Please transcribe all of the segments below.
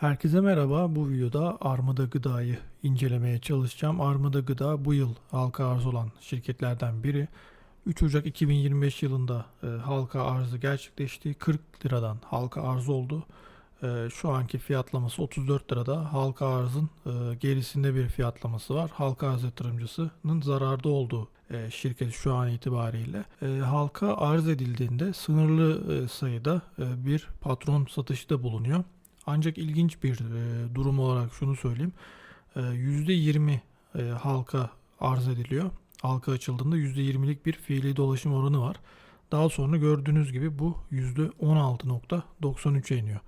Herkese merhaba. Bu videoda Armada Gıda'yı incelemeye çalışacağım. Armada Gıda bu yıl halka arz olan şirketlerden biri. 3 Ocak 2025 yılında e, halka arzı gerçekleşti. 40 liradan halka arz oldu. E, şu anki fiyatlaması 34 lirada. Halka arzın e, gerisinde bir fiyatlaması var. Halka arz yatırımcısının zararda olduğu e, şirket şu an itibariyle. E, halka arz edildiğinde sınırlı e, sayıda e, bir patron satışta bulunuyor. Ancak ilginç bir e, durum olarak şunu söyleyeyim. E, %20 e, halka arz ediliyor. Halka açıldığında %20'lik bir fiili dolaşım oranı var. Daha sonra gördüğünüz gibi bu %16.93'e iniyor.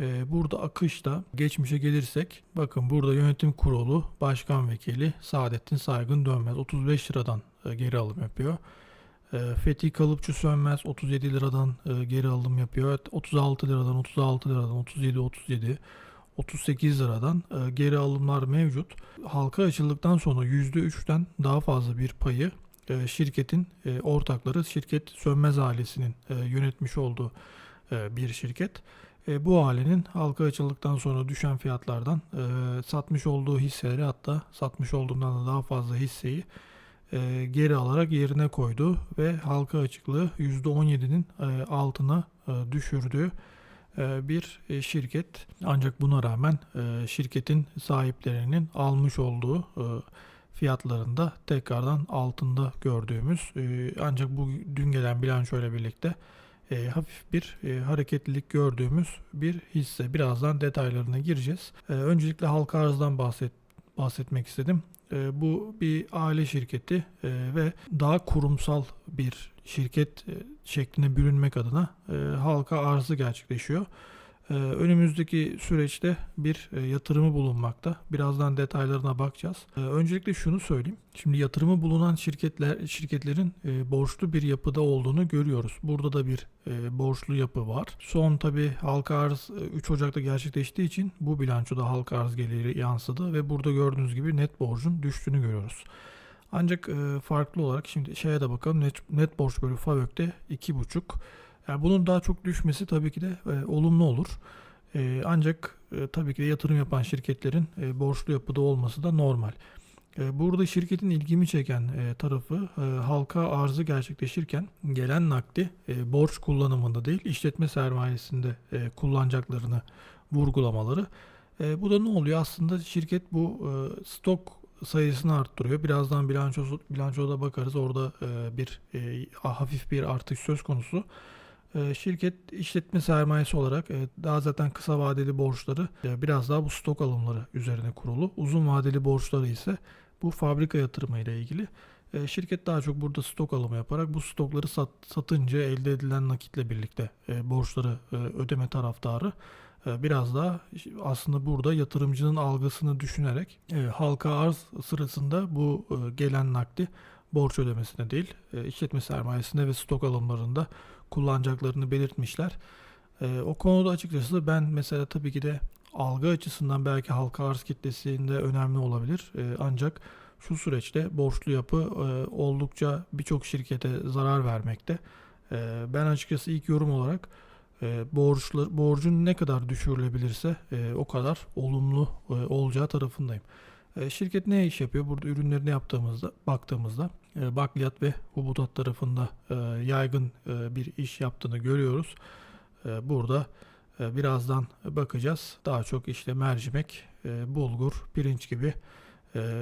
E, burada akışta geçmişe gelirsek bakın burada yönetim kurulu başkan vekili Saadettin Saygın Dönmez 35 liradan e, geri alım yapıyor. E, Fethi Kalıpçı Sönmez 37 liradan e, geri alım yapıyor. Evet, 36 liradan 36 liradan 37 37 38 liradan e, geri alımlar mevcut. Halka açıldıktan sonra %3'ten daha fazla bir payı e, şirketin ortakları şirket Sönmez ailesinin yönetmiş olduğu bir şirket. Bu ailenin halka açıldıktan sonra düşen fiyatlardan satmış olduğu hisseleri hatta satmış olduğundan da daha fazla hisseyi e, geri alarak yerine koydu ve halka açıklığı %17'nin e, altına e, düşürdüğü e, bir şirket. Ancak buna rağmen şirketin sahiplerinin almış olduğu fiyatlarında tekrardan altında gördüğümüz ancak bu dün gelen bilançoyla birlikte e, hafif bir e, hareketlilik gördüğümüz bir hisse. Birazdan detaylarına gireceğiz. E, öncelikle halka arzdan bahset bahsetmek istedim. E, bu bir aile şirketi e, ve daha kurumsal bir şirket e, şekline bürünmek adına e, halka arzı gerçekleşiyor. E, önümüzdeki süreçte bir e, yatırımı bulunmakta. Birazdan detaylarına bakacağız. E, öncelikle şunu söyleyeyim. Şimdi yatırımı bulunan şirketler şirketlerin e, borçlu bir yapıda olduğunu görüyoruz. Burada da bir e, borçlu yapı var. Son tabi halka arz e, 3 Ocak'ta gerçekleştiği için bu bilançoda halka arz geliri yansıdı ve burada gördüğünüz gibi net borcun düştüğünü görüyoruz. Ancak farklı olarak şimdi şeye de bakalım net, net borç bölü FAVÖK'te 2,5. Yani bunun daha çok düşmesi tabii ki de e, olumlu olur. E, ancak e, tabii ki de yatırım yapan şirketlerin e, borçlu yapıda olması da normal. E, burada şirketin ilgimi çeken e, tarafı e, halka arzı gerçekleşirken gelen nakdi e, borç kullanımında değil işletme sermayesinde e, kullanacaklarını vurgulamaları. E, bu da ne oluyor? Aslında şirket bu e, stok sayısını arttırıyor. Birazdan bilanço bilançoda bakarız. Orada e, bir e, hafif bir artış söz konusu. E, şirket işletme sermayesi olarak e, daha zaten kısa vadeli borçları e, biraz daha bu stok alımları üzerine kurulu. Uzun vadeli borçları ise bu fabrika yatırımı ile ilgili. E, şirket daha çok burada stok alımı yaparak bu stokları sat, satınca elde edilen nakitle birlikte borçları ödeme taraftarı. Biraz daha aslında burada yatırımcının algısını düşünerek halka arz sırasında bu gelen nakdi borç ödemesine değil e, işletme sermayesinde ve stok alımlarında kullanacaklarını belirtmişler. E, o konuda açıkçası ben mesela tabii ki de algı açısından belki halka arz kitlesinde önemli olabilir. E, ancak şu süreçte borçlu yapı oldukça birçok şirkete zarar vermekte. Ben açıkçası ilk yorum olarak e, borçlar, borcun ne kadar düşürülebilirse o kadar olumlu olacağı tarafındayım. E, şirket ne iş yapıyor? Burada ürünlerini yaptığımızda, baktığımızda e, bakliyat ve hubutat tarafında e, yaygın bir iş yaptığını görüyoruz. Burada birazdan bakacağız. Daha çok işte mercimek, bulgur, pirinç gibi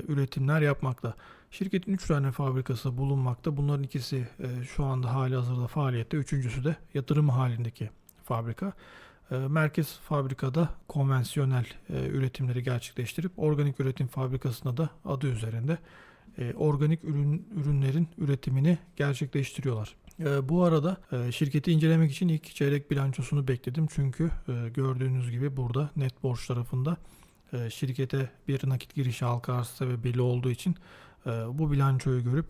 üretimler yapmakta. Şirketin 3 tane fabrikası bulunmakta. Bunların ikisi şu anda hali hazırda faaliyette. Üçüncüsü de yatırım halindeki fabrika. E, merkez fabrikada konvansiyonel e, üretimleri gerçekleştirip organik üretim fabrikasında da adı üzerinde e, organik ürün ürünlerin üretimini gerçekleştiriyorlar. Bu arada şirketi incelemek için ilk çeyrek bilançosunu bekledim. Çünkü gördüğünüz gibi burada net borç tarafında şirkete bir nakit girişi halka arz sebebiyle olduğu için bu bilançoyu görüp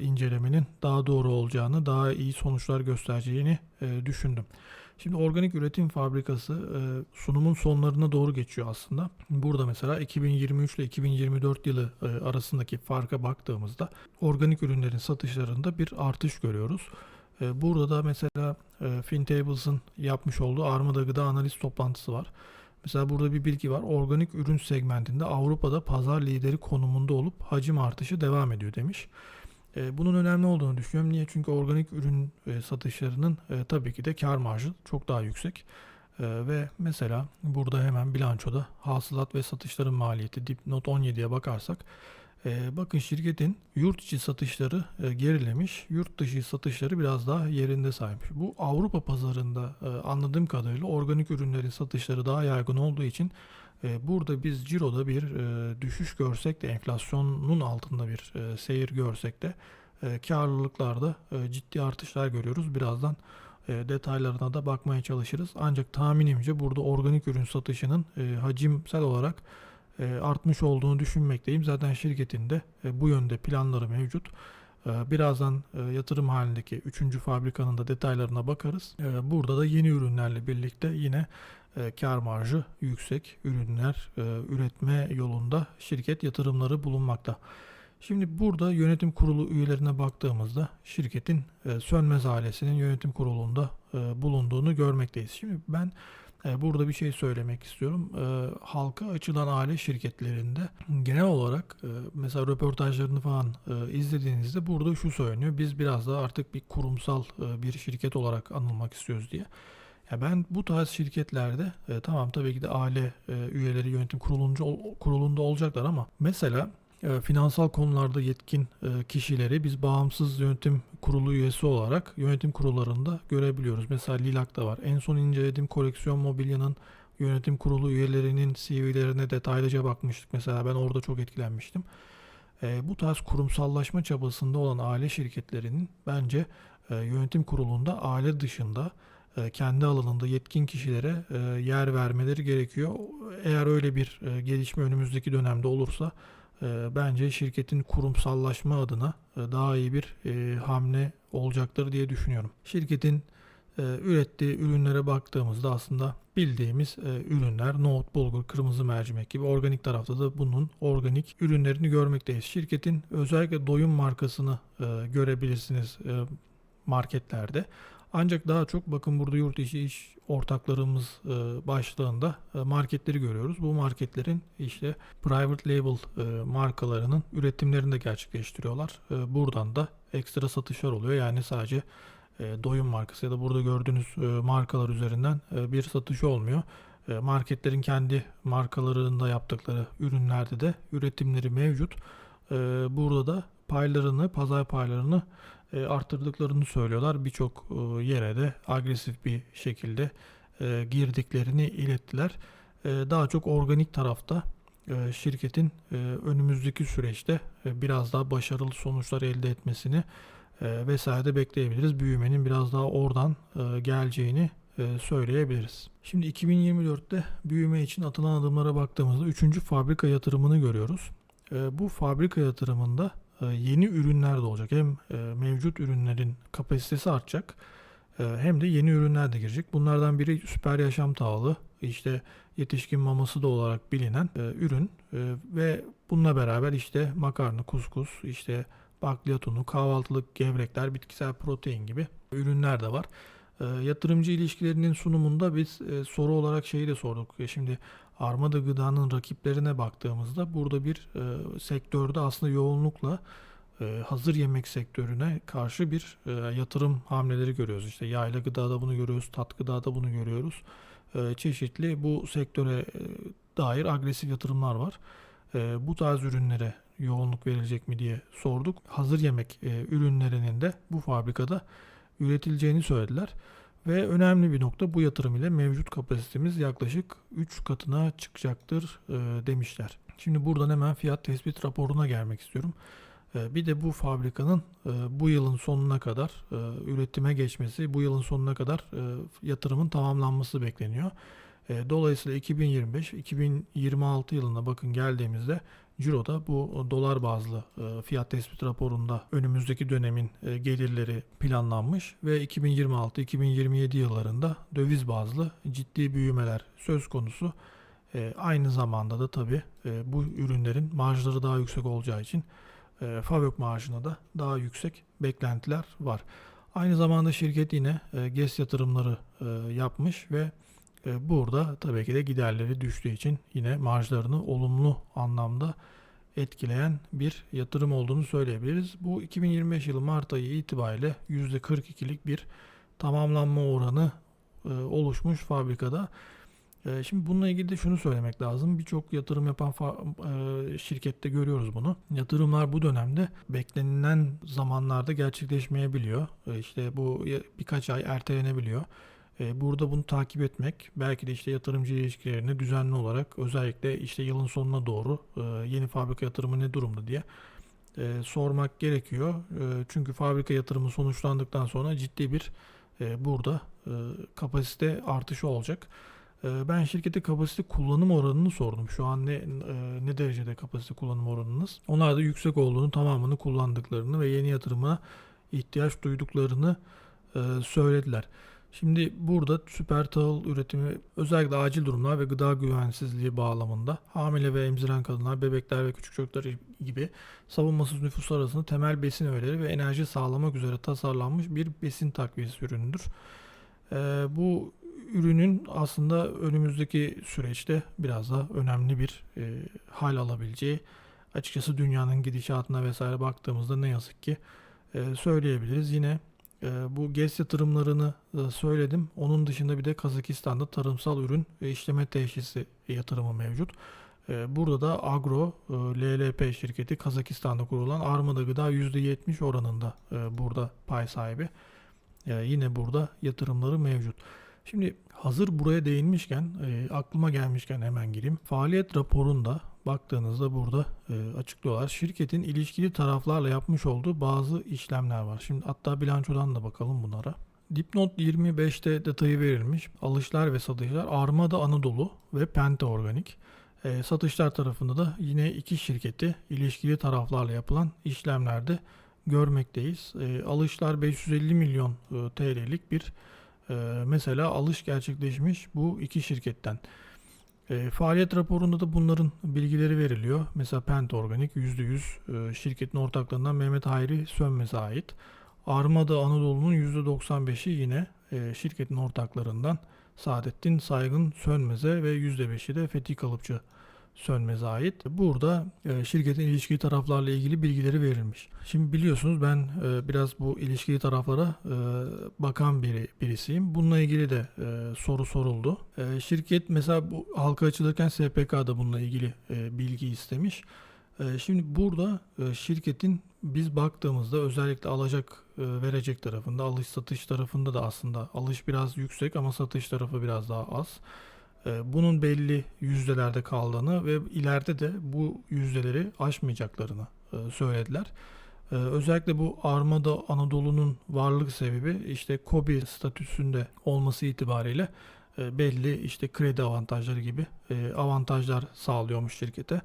incelemenin daha doğru olacağını, daha iyi sonuçlar göstereceğini düşündüm. Şimdi organik üretim fabrikası e, sunumun sonlarına doğru geçiyor aslında. Burada mesela 2023 ile 2024 yılı e, arasındaki farka baktığımızda organik ürünlerin satışlarında bir artış görüyoruz. E, burada da mesela FinTables'ın yapmış olduğu Armada Gıda Analiz toplantısı var. Mesela burada bir bilgi var. Organik ürün segmentinde Avrupa'da pazar lideri konumunda olup hacim artışı devam ediyor demiş. E, bunun önemli olduğunu düşünüyorum. Niye? Çünkü organik ürün e, satışlarının e, tabii ki de kar marjı çok daha yüksek. Ve mesela burada hemen bilançoda hasılat ve satışların maliyeti dipnot 17'ye bakarsak bakın şirketin yurt içi satışları gerilemiş, yurt dışı satışları biraz daha yerinde saymış. Bu Avrupa pazarında anladığım kadarıyla organik ürünlerin satışları daha yaygın olduğu için burada biz ciroda bir e, düşüş görsek de enflasyonun altında bir e, seyir görsek de e, karlılıklarda e, ciddi artışlar görüyoruz. Birazdan e, detaylarına da bakmaya çalışırız. Ancak tahminimce burada organik ürün satışının e, hacimsel olarak e, artmış olduğunu düşünmekteyim. Zaten şirketin de e, bu yönde planları mevcut. E, Birazdan e, yatırım halindeki 3. fabrikanın da detaylarına bakarız. E, Burada da yeni ürünlerle birlikte yine e, kar marjı yüksek ürünler e, üretme yolunda şirket yatırımları bulunmakta. Şimdi burada yönetim kurulu üyelerine baktığımızda şirketin e, Sönmez ailesinin yönetim kurulunda e, bulunduğunu görmekteyiz. Şimdi ben burada bir şey söylemek istiyorum. Halka açılan aile şirketlerinde genel olarak mesela röportajlarını falan izlediğinizde burada şu söyleniyor. Biz biraz daha artık bir kurumsal bir şirket olarak anılmak istiyoruz diye. Ya ben bu tarz şirketlerde e, tamam tabii ki de aile e, üyeleri yönetim kurulunca kurulunda olacaklar ama mesela e, finansal konularda yetkin e, kişileri biz bağımsız yönetim kurulu üyesi olarak yönetim kurullarında görebiliyoruz. Mesela Lilak'ta var. En son incelediğim koleksiyon mobilyanın yönetim kurulu üyelerinin CV'lerine detaylıca bakmıştık. Mesela ben orada çok etkilenmiştim. E, bu tarz kurumsallaşma çabasında olan aile şirketlerinin bence e, yönetim kurulunda aile dışında kendi alanında yetkin kişilere e, yer vermeleri gerekiyor. Eğer öyle bir e, gelişme önümüzdeki dönemde olursa e, bence şirketin kurumsallaşma adına e, daha iyi bir e, hamle olacaktır diye düşünüyorum. Şirketin e, ürettiği ürünlere baktığımızda aslında bildiğimiz e, ürünler nohut, bulgur, kırmızı mercimek gibi organik tarafta da bunun organik ürünlerini görmekteyiz. Şirketin özellikle doyum markasını e, görebilirsiniz e, marketlerde. Ancak daha çok bakın burada yurt içi iş ortaklarımız e, başlığında e, marketleri görüyoruz. Bu marketlerin işte private label e, markalarının üretimlerini de gerçekleştiriyorlar. Buradan da ekstra satışlar oluyor. Yani sadece doyum markası ya da burada gördüğünüz markalar üzerinden bir satış olmuyor. Marketlerin kendi markalarında yaptıkları ürünlerde de üretimleri mevcut. Burada da paylarını, pazar paylarını e, arttırdıklarını söylüyorlar. Birçok e, yere de agresif bir şekilde e, girdiklerini ilettiler. E, daha çok organik tarafta şirketin önümüzdeki süreçte biraz daha başarılı sonuçlar elde etmesini e, vesaire bekleyebiliriz. Büyümenin biraz daha oradan geleceğini söyleyebiliriz. Şimdi 2024'te büyüme için atılan adımlara baktığımızda 3. fabrika yatırımını görüyoruz. Bu fabrika yatırımında yeni ürünler de olacak. Hem e, mevcut ürünlerin kapasitesi artacak e, hem de yeni ürünler de girecek. Bunlardan biri süper yaşam tağlı, işte yetişkin maması da olarak bilinen ürün ve bununla beraber işte makarna, kuskus, işte bakliyat unu, kahvaltılık gevrekler, bitkisel protein gibi ürünler de var. Yatırımcı ilişkilerinin sunumunda biz soru olarak şeyi de sorduk. Şimdi Armada Gıda'nın rakiplerine baktığımızda burada bir e, sektörde aslında yoğunlukla e, hazır yemek sektörüne karşı bir e, yatırım hamleleri görüyoruz. İşte yayla gıdada bunu görüyoruz, tat gıdada bunu görüyoruz. E, çeşitli bu sektöre e, dair agresif yatırımlar var. E, bu tarz ürünlere yoğunluk verilecek mi diye sorduk. Hazır yemek e, ürünlerinin de bu fabrikada üretileceğini söylediler. Ve önemli bir nokta bu yatırım ile mevcut kapasitemiz yaklaşık 3 katına çıkacaktır e, demişler. Şimdi buradan hemen fiyat tespit raporuna gelmek istiyorum. E, bir de bu fabrikanın e, bu yılın sonuna kadar üretime geçmesi, bu yılın sonuna kadar yatırımın tamamlanması bekleniyor. E, dolayısıyla 2025-2026 yılına bakın geldiğimizde Ciro'da bu dolar bazlı e, fiyat tespit raporunda önümüzdeki dönemin e, gelirleri planlanmış ve 2026-2027 yıllarında döviz bazlı ciddi büyümeler söz konusu. Aynı zamanda da tabi bu ürünlerin marjları daha yüksek olacağı için fabrik marjına da daha yüksek beklentiler var. Aynı zamanda şirket yine GES yatırımları yapmış ve Burada tabii ki de giderleri düştüğü için yine marjlarını olumlu anlamda etkileyen bir yatırım olduğunu söyleyebiliriz. Bu 2025 yılı Mart ayı itibariyle %42'lik bir tamamlanma oranı e, oluşmuş fabrikada. E, Şimdi bununla ilgili de şunu söylemek lazım. Birçok yatırım yapan e, şirkette görüyoruz bunu. Yatırımlar bu dönemde beklenilen zamanlarda gerçekleşmeyebiliyor. E, İşte bu birkaç ay ertelenebiliyor. E, Burada bunu takip etmek, belki de işte yatırımcı ilişkilerini düzenli olarak özellikle işte yılın sonuna doğru e, yeni fabrika yatırımı ne durumda diye e, sormak gerekiyor. E, Çünkü fabrika yatırımı sonuçlandıktan sonra ciddi bir burada kapasite artışı olacak. Ben şirkete kapasite kullanım oranını sordum. Şu an ne ne derecede kapasite kullanım oranınız? Onlar da yüksek olduğunu, tamamını kullandıklarını ve yeni yatırıma ihtiyaç duyduklarını söylediler. Şimdi burada süper tahıl üretimi özellikle acil durumlar ve gıda güvensizliği bağlamında hamile ve emziren kadınlar, bebekler ve küçük çocuklar gibi savunmasız nüfus arasında temel besin öğeleri ve enerji sağlamak üzere tasarlanmış bir besin takviyesi ürünüdür. Ee, bu ürünün aslında önümüzdeki süreçte biraz daha önemli bir e, hal alabileceği açıkçası dünyanın gidişatına vesaire baktığımızda ne yazık ki e, söyleyebiliriz. Yine bu GES yatırımlarını e, söyledim. Onun dışında bir de Kazakistan'da tarımsal ürün ve işleme teşhisi yatırımı mevcut. E, Burada da Agro e, LLP şirketi Kazakistan'da kurulan Armada Gıda %70 oranında e, burada pay sahibi. E, Yine burada yatırımları mevcut. Şimdi hazır buraya değinmişken, e, aklıma gelmişken hemen gireyim. Faaliyet raporunda baktığınızda burada e, açıklıyorlar. Şirketin ilişkili taraflarla yapmış olduğu bazı işlemler var. Şimdi hatta bilançodan da bakalım bunlara. Dipnot 25'te detayı verilmiş. Alışlar ve satışlar Armada Anadolu ve Penta Organik. E, satışlar tarafında da yine iki şirketi ilişkili taraflarla yapılan işlemlerde görmekteyiz. E, alışlar 550 milyon e, TL'lik bir e, mesela alış gerçekleşmiş bu iki şirketten. E, faaliyet raporunda da bunların bilgileri veriliyor. Mesela Penta Organik %100 e, şirketin ortaklarından Mehmet Hayri Sönmez'e ait. Armada Anadolu'nun %95'i yine e, şirketin ortaklarından Saadettin Saygın Sönmez'e ve %5'i de Fethi Kalıpçı Sönmez'e ait. Burada e, şirketin ilişkili taraflarla ilgili bilgileri verilmiş. Şimdi biliyorsunuz ben e, biraz bu ilişkili taraflara e, bakan biri birisiyim. Bununla ilgili de soru soruldu. Şirket mesela bu halka açılırken SPK da bununla ilgili bilgi istemiş. Şimdi burada şirketin biz baktığımızda özellikle alacak verecek tarafında alış satış tarafında da aslında alış biraz yüksek ama satış tarafı biraz daha az. E, Bunun belli yüzdelerde kaldığını ve ileride de bu yüzdeleri aşmayacaklarını e, söylediler. E, Özellikle bu Armada Anadolu'nun varlık sebebi işte KOBİ statüsünde olması itibariyle e, belli işte kredi avantajları gibi e, avantajlar sağlıyormuş şirkete.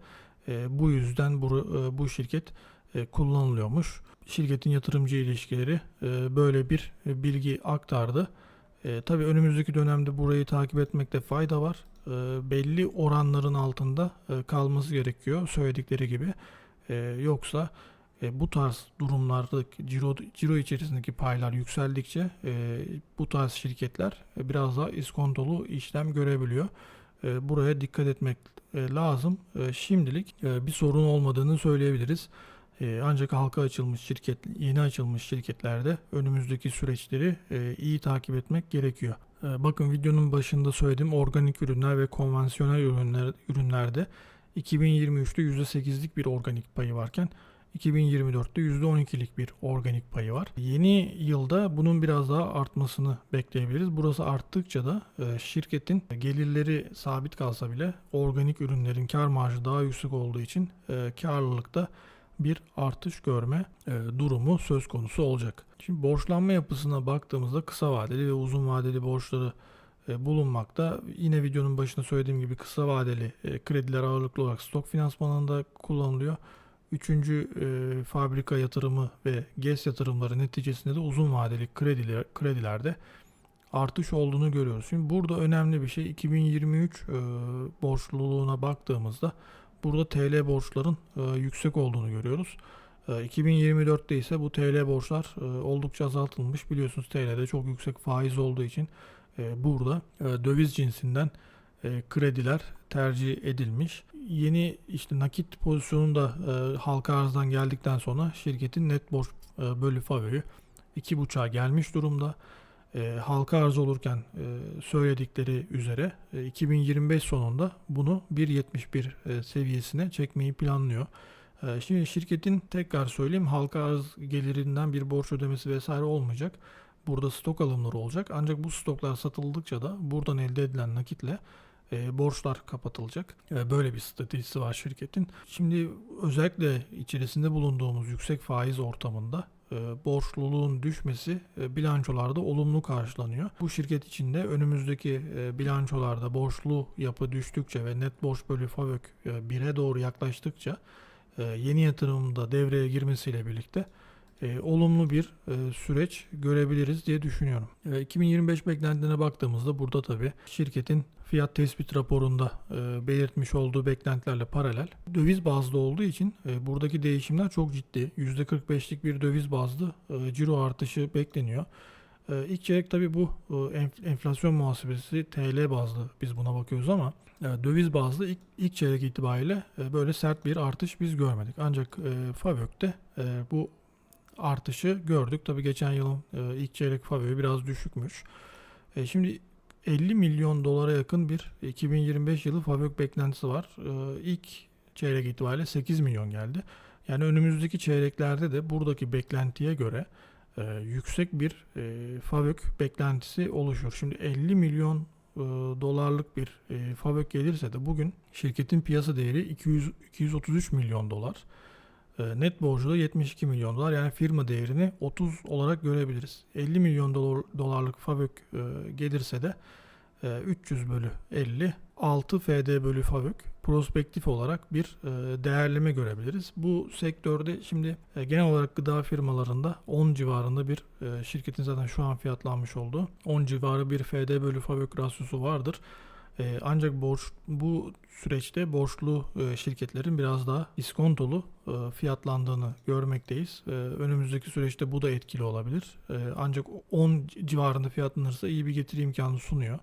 Bu yüzden bu, şirket kullanılıyormuş. Şirketin yatırımcı ilişkileri böyle bir bilgi aktardı. E, tabii önümüzdeki dönemde burayı takip etmekte fayda var. E, belli oranların altında e, kalması gerekiyor söyledikleri gibi. E, yoksa e, bu tarz durumlarda ciro, ciro içerisindeki paylar yükseldikçe e, bu tarz şirketler e, biraz daha iskontolu işlem görebiliyor. E, buraya dikkat etmek e, lazım. E, şimdilik e, bir sorun olmadığını söyleyebiliriz. E, ancak halka açılmış şirket, yeni açılmış şirketlerde önümüzdeki süreçleri e, iyi takip etmek gerekiyor. E, bakın videonun başında söylediğim organik ürünler ve konvansiyonel ürünler, ürünlerde 2023'te %8'lik bir organik payı varken 2024'te %12'lik bir organik payı var. Yeni yılda bunun biraz daha artmasını bekleyebiliriz. Burası arttıkça da e, şirketin gelirleri sabit kalsa bile organik ürünlerin kar marjı daha yüksek olduğu için e, karlılıkta bir artış görme e, durumu söz konusu olacak. Şimdi borçlanma yapısına baktığımızda kısa vadeli ve uzun vadeli borçları e, bulunmakta. Yine videonun başında söylediğim gibi kısa vadeli e, krediler ağırlıklı olarak stok finansmanında kullanılıyor. Üçüncü e, fabrika yatırımı ve GES yatırımları neticesinde de uzun vadeli krediler, kredilerde artış olduğunu görüyoruz. Şimdi burada önemli bir şey 2023 e, borçluluğuna baktığımızda burada TL borçların e, yüksek olduğunu görüyoruz. E, 2024'te ise bu TL borçlar e, oldukça azaltılmış. Biliyorsunuz TL'de çok yüksek faiz olduğu için e, burada e, döviz cinsinden e, krediler tercih edilmiş. Yeni işte nakit pozisyonu da e, halka arzdan geldikten sonra şirketin net borç e, bölü favori 2.5'a gelmiş durumda. E, halka arz olurken e, söyledikleri üzere e, 2025 sonunda bunu 1.71 e, seviyesine çekmeyi planlıyor. E, şimdi şirketin tekrar söyleyeyim halka arz gelirinden bir borç ödemesi vesaire olmayacak. Burada stok alımları olacak. Ancak bu stoklar satıldıkça da buradan elde edilen nakitle e, borçlar kapatılacak. E, böyle bir stratejisi var şirketin. Şimdi özellikle içerisinde bulunduğumuz yüksek faiz ortamında borçluluğun düşmesi e, bilançolarda olumlu karşılanıyor. Bu şirket için de önümüzdeki e, bilançolarda borçlu yapı düştükçe ve net borç bölü FAVÖK e, 1'e doğru yaklaştıkça e, yeni yatırımın da devreye girmesiyle birlikte e, olumlu bir e, süreç görebiliriz diye düşünüyorum. E, 2025 beklentilerine baktığımızda burada tabii şirketin fiyat tespit raporunda e, belirtmiş olduğu beklentilerle paralel döviz bazlı olduğu için e, buradaki değişimler çok ciddi. %45'lik bir döviz bazlı e, ciro artışı bekleniyor. E, ilk çeyrek tabii bu e, enf- enflasyon muhasebesi TL bazlı biz buna bakıyoruz ama e, döviz bazlı ilk, ilk çeyrek itibariyle e, böyle sert bir artış biz görmedik. Ancak e, FAVÖK'te e, bu artışı gördük. Tabii geçen yılın e, ilk çeyrek FAVÖK'ü biraz düşükmüş. E, şimdi 50 milyon dolara yakın bir 2025 yılı FAVÖK beklentisi var. E, ilk çeyrek itibariyle 8 milyon geldi. Yani önümüzdeki çeyreklerde de buradaki beklentiye göre e, yüksek bir e, FAVÖK beklentisi oluşur. Şimdi 50 milyon dolarlık bir e, FAVÖK gelirse de bugün şirketin piyasa değeri 200 233 milyon dolar. E, net borcu da 72 milyon dolar. Yani firma değerini 30 olarak görebiliriz. 50 milyon dolar, dolarlık FAVÖK e, gelirse de e, 300 bölü 50 6 FD bölü FAVÖK prospektif olarak bir e, değerleme görebiliriz. Bu sektörde şimdi e, genel olarak gıda firmalarında 10 civarında bir e, şirketin zaten şu an fiyatlanmış olduğu 10 civarı bir FD bölü FAVÖK rasyosu vardır. E, ancak borç bu süreçte borçlu e, şirketlerin biraz daha iskontolu e, fiyatlandığını görmekteyiz. E, önümüzdeki süreçte bu da etkili olabilir. Ancak 10 civarında fiyatlanırsa iyi bir getiri imkanı sunuyor.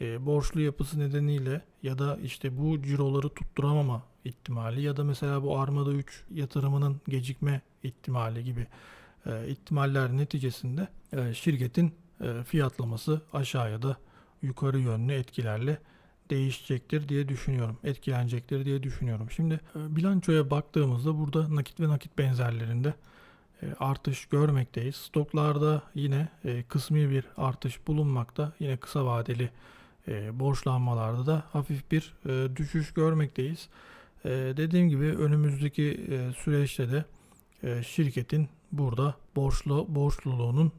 Borçlu yapısı nedeniyle ya da işte bu ciroları tutturamama ihtimali ya da mesela bu Armada 3 yatırımının gecikme ihtimali gibi ihtimaller neticesinde şirketin fiyatlaması aşağıya da yukarı yönlü etkilerle değişecektir diye düşünüyorum. Etkilenecektir diye düşünüyorum. Şimdi e, bilançoya baktığımızda burada nakit ve nakit benzerlerinde e, artış görmekteyiz. Stoklarda yine e, kısmi bir artış bulunmakta. Yine kısa vadeli borçlanmalarda da hafif bir düşüş görmekteyiz. Dediğim gibi önümüzdeki süreçte de şirketin burada borçlu borçluluğunun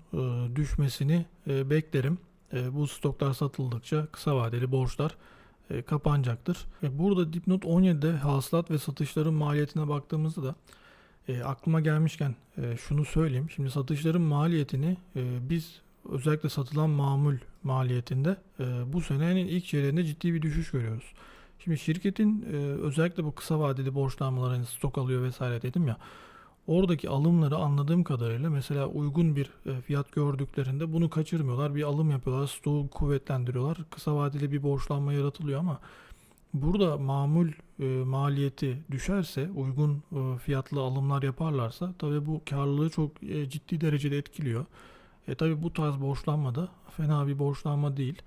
düşmesini beklerim. E, bu stoklar satıldıkça kısa vadeli borçlar e, kapanacaktır. E, burada dipnot 17'de hasılat ve satışların maliyetine baktığımızda da e, aklıma gelmişken şunu söyleyeyim. Şimdi satışların maliyetini biz özellikle satılan mamul maliyetinde bu senenin ilk çeyreğinde ciddi bir düşüş görüyoruz. Şimdi şirketin özellikle bu kısa vadeli borçlanmalar hani stok alıyor vesaire dedim ya. Oradaki alımları anladığım kadarıyla mesela uygun bir e, fiyat gördüklerinde bunu kaçırmıyorlar. Bir alım yapıyorlar, stoğu kuvvetlendiriyorlar. Kısa vadeli bir borçlanma yaratılıyor ama burada mamul e, maliyeti düşerse, uygun e, fiyatlı alımlar yaparlarsa tabii bu karlılığı çok ciddi derecede etkiliyor. E tabi bu tarz borçlanma da fena bir borçlanma değil.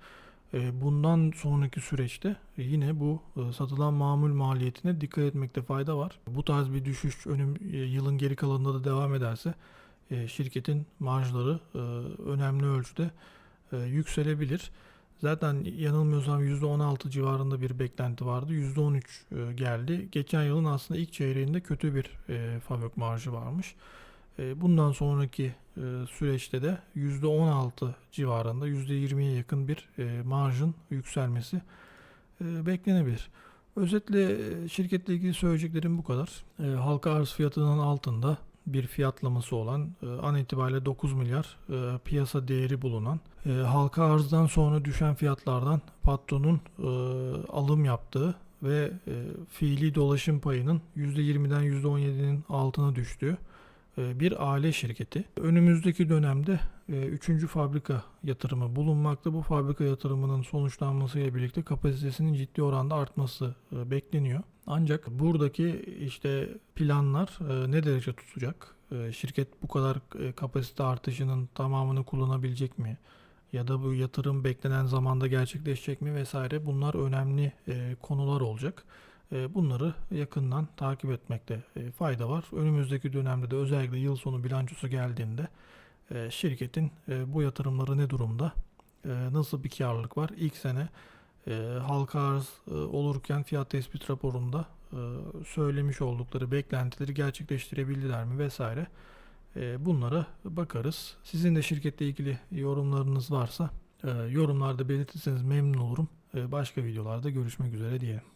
E, bundan sonraki süreçte yine bu e, satılan mamul maliyetine dikkat etmekte fayda var. Bu tarz bir düşüş önüm e, yılın geri kalanında da devam ederse e, şirketin marjları e, önemli ölçüde e, yükselebilir. Zaten yanılmıyorsam %16 civarında bir beklenti vardı. %13 e, geldi. Geçen yılın aslında ilk çeyreğinde kötü bir e, fabrik marjı varmış. E, bundan sonraki e, süreçte de %16 civarında %20'ye yakın bir e, marjın yükselmesi beklenebilir. Özetle şirketle ilgili söyleyeceklerim bu kadar. Halka arz fiyatının altında bir fiyatlaması olan an itibariyle 9 milyar piyasa değeri bulunan halka arzdan sonra düşen fiyatlardan patronun alım yaptığı ve fiili dolaşım payının %20'den %17'nin altına düştüğü bir aile şirketi. Önümüzdeki dönemde 3. fabrika yatırımı bulunmakta. Bu fabrika yatırımının sonuçlanmasıyla birlikte kapasitesinin ciddi oranda artması e, bekleniyor. Ancak buradaki işte planlar e, ne derece tutacak? E, Şirket bu kadar e, kapasite artışının tamamını kullanabilecek mi? Ya da bu yatırım beklenen zamanda gerçekleşecek mi vesaire bunlar önemli e, konular olacak. E, Bunları yakından takip etmekte e, fayda var. Önümüzdeki dönemde de özellikle yıl sonu bilançosu geldiğinde e, şirketin bu yatırımları ne durumda, nasıl bir karlılık var? İlk sene halka arz olurken fiyat tespit raporunda söylemiş oldukları beklentileri gerçekleştirebildiler mi vesaire. Bunlara bakarız. Sizin de şirketle ilgili yorumlarınız varsa yorumlarda belirtirseniz memnun olurum. Başka videolarda görüşmek üzere diyelim.